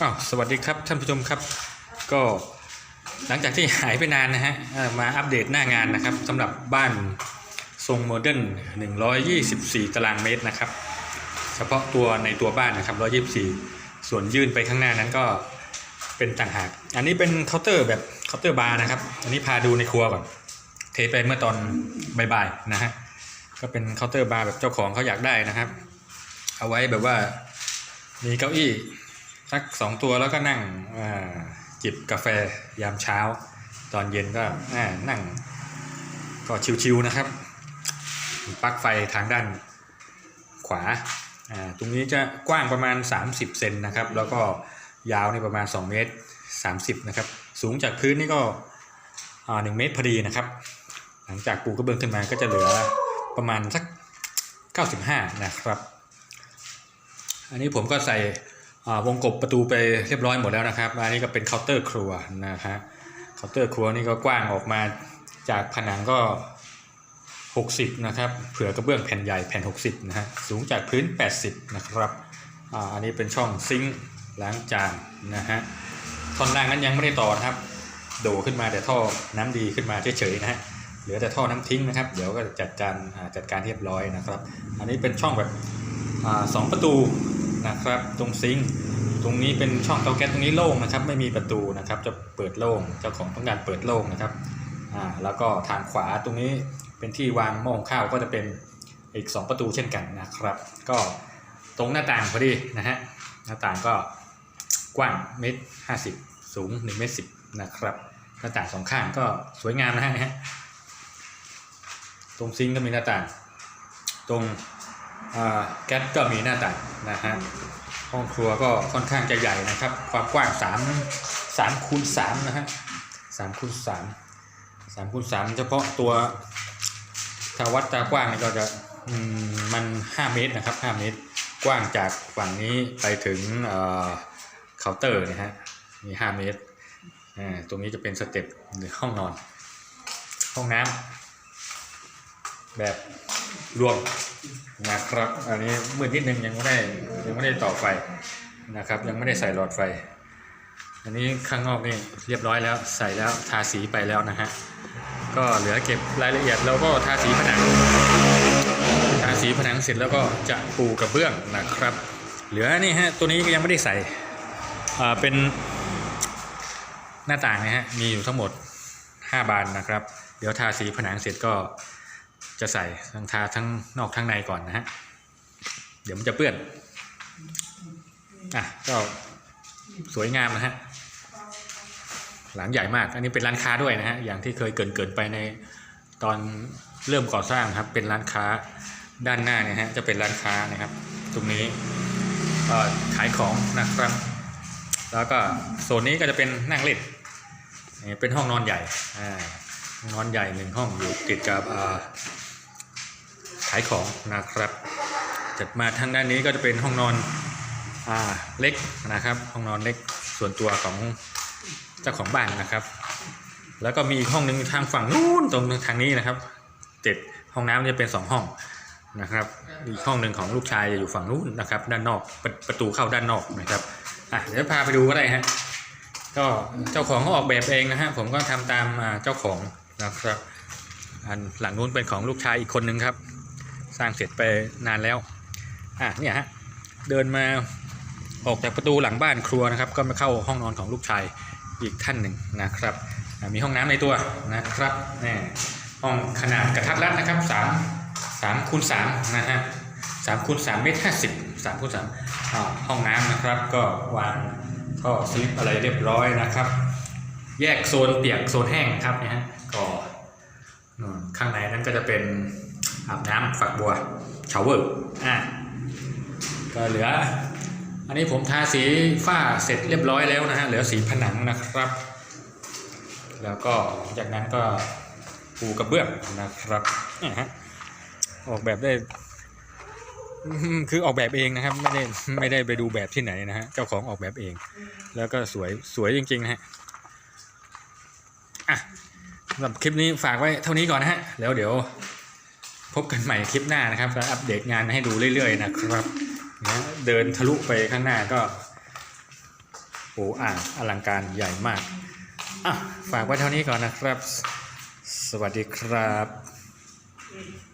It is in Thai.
อ้าวสวัสดีครับท่านผู้ชมครับ ก็หลังจากที่หายไปนานนะฮะมาอัปเดตหน้างานนะครับสำหรับบ้านทรงโมเดิร์น124 ตารางเมตรนะครับ เฉพาะตัวในตัวบ้านนะครับ 124 ส่วนยื่นไปข้างหน้านั้นก็เป็นต่างหาก อันนี้เป็นเคาน์เตอร์แบบเคาน์เตอร์บาร์นะครับ อันนี้พาดูในครัวก่อน เทไปเมื่อตอนบ่ายๆนะฮะ ก็เป็นเคาน์เตอร์บาร์แบบเจ้าของเขาอยากได้นะครับ เอาไว้แบบว่ามีเก้าอี้ สักสองตัวแล้วก็นั่งจิบกาแฟยามเช้า ตอนเย็นก็นั่งก็ชิวๆนะครับปลั๊กไฟทางด้านขวาตรงนี้จะกว้างประมาณ 30 เซนนะครับ แล้วก็ยาวนี่ประมาณ 2 เมตร 30 นะครับ สูงจากพื้นนี่ก็อ่า1เมตรพอดีนะครับ หลังจากปูกระเบื้องขึ้นมาก็จะเหลือประมาณสัก 95 นะครับ อันนี้ผมก็ใส่ วงกบประตูไปเรียบร้อยหมดแล้วนะครับอันนี้ก็เป็นเคาน์เตอร์ครัวนะฮะเคาน์เตอร์ครัวนี่ก็กว้างออกมาจากผนังก็ 60 นะครับ เผื่อกระเบื้องแผ่นใหญ่แผ่น 60 นะฮะ สูงจากพื้น 80 นะครับอ่าอันนี้เป็นช่องซิงค์ล้างจานนะฮะท่อนล่างนั้นยังไม่ได้ต่อนะครับ โดขึ้นมาแต่ท่อน้ำดีขึ้นมาเฉยๆนะฮะ เหลือแต่ท่อน้ำทิ้งนะครับ เดี๋ยวก็จัดการอ่าจัดการเรียบร้อยนะครับ อันนี้เป็นช่องแบบอ่าสองประตู นะครับ ตรงซิงค์ตรงนี้เป็นช่องเตาแก๊สตรงนี้โล่งนะครับ ไม่มีประตูนะครับ จะเปิดโล่งเจ้าของต้องการเปิดโล่งนะครับอ่าแล้วก็ทางขวาตรงนี้เป็นที่วางหม้อหุงข้าวก็จะเป็นอีก 2 ประตูเช่นกันนะครับ ก็ตรงหน้าต่างพอดีนะฮะหน้าต่างก็กว้างเมตรห้าสิบสูง1เมตรสิบนะครับหน้าต่างสองข้างก็สวยงามนะฮะตรงซิงก็มีหน้าต่าง ตรง แก๊สก็มีหน้าต่างนะฮะห้องครัวก็ค่อนข้างจะใหญ่นะครับ ความกว้าง3 3คูณ3นะฮะ3คูณ3 3คูณ3เฉพาะตัวถ้าวัดตากว้างนี่ก็จะมมัน5เมตรนะครับ5เมตรกว้างจากฝั่งนี้ไปถึงเคาน์เตอร์นะฮะมี5เมตรตรงนี้จะเป็นสเต็ปหรือห้องนอน ห้องน้ำแบบรวม นะครับ อันนี้มืดนิดนึงยังไม่ได้ยังไม่ได้ต่อไฟนะครับ ยังไม่ได้ใส่หลอดไฟ อันนี้ข้างนอกนี่เรียบร้อยแล้วใส่แล้วทาสีไปแล้วนะฮะก็เหลือเก็บรายละเอียดแล้วก็ทาสีผนัง ทาสีผนังเสร็จแล้วก็จะปูกระเบื้องนะครับ เหลือนี่ฮะตัวนี้ก็ยังไม่ได้ใส่อ่าเป็นหน้าต่างนะฮะมีอยู่ทั้งหมด 5 บานนะครับ เดี๋ยวทาสีผนังเสร็จก็ จะใส่ทั้งทาทั้งนอกทั้งในก่อนนะฮะ เดี๋ยวมันจะเปื้อน อะก็สวยงามนะฮะ หลังใหญ่มาก อันนี้เป็นร้านค้าด้วยนะฮะ อย่างที่เคยเกินเกินไปในตอนเริ่มก่อสร้างครับ เป็นร้านค้าด้านหน้าเนี่ยฮะ จะเป็นร้านค้านะครับ ตรงนี้ขายของนะครับ แล้วก็โซนนี้ก็จะเป็นนั่งเล่นเป็นห้องนอนใหญ่อ่าห้องนอนใหญ่หนึ่งห้องอยู่ติดกับอ่ายของนะครับจัดมาทางด้านนี้ก็จะเป็นห้องนอนอ่าเล็กนะครับ ห้องนอนเล็กส่วนตัวของเจ้าของบ้านนะครับ แล้วก็มีอีกห้องหนึ่งทางฝั่งนู้นตรงทางนี้นะครับติดห้องน้ำจะเป็นสองห้องนะครับอีกห้องหนึ่งของลูกชายจะอยู่ฝั่งนู้นนะครับ ด้านนอกประประตูเข้าด้านนอกนะครับอะเดี๋ยวพาไปดูก็ได้ฮะก็เจ้าของเขาออกแบบเองนะฮะผมก็ทำตามเจ้าของนะครับ อันหลังนู้นเป็นของลูกชายอีกคนนึงครับ สร้างเสร็จไปนานแล้วอะเนี่ยฮะเดินมาออกจากประตูหลังบ้านครัวนะครับ ก็มาเข้าห้องนอนของลูกชายอีกท่านหนึ่งนะครับมีห้องน้ำในตัวนะครับนี่ห้องขนาดกระทัดรัดนะครับสามสามคูณสามนะฮะสามคูณสามเมตรห้าสิบสามคูณสามอ่าห้องน้ำนะครับ ก็วางก็สลิปอะไรเรียบร้อยนะครับ แยกโซนเปียกโซนแห้งครับนะฮะก็ข้างในนั้นก็จะเป็น อาบน้ำฝักบัวชาวเวอร์อะก็เหลือ อันนี้ผมทาสีฝ้าเสร็จเรียบร้อยแล้วนะฮะเหลือสีผนังนะครับ แล้วก็จากนั้นก็ปูกระเบื้องนะครับเนี่ยฮะออกแบบได้ คือออกแบบเองนะครับ ไม่ได้ไม่ได้ไปดูแบบที่ไหนนะฮะเจ้าของออกแบบเอง แล้วก็สวยสวยจริงๆนะฮะอะสำหรับคลิปนี้ฝากไว้เท่านี้ก่อนนะฮะแล้วเดี๋ยว พบกันใหม่คลิปหน้านะครับจะอัปเดตงานให้ดูเรื่อย ๆ นะครับนะเดินทะลุไปข้างหน้าก็โอ้อ่อลังการใหญ่มากอะฝากไว้เท่านี้ก่อนนะครับ สวัสดีครับ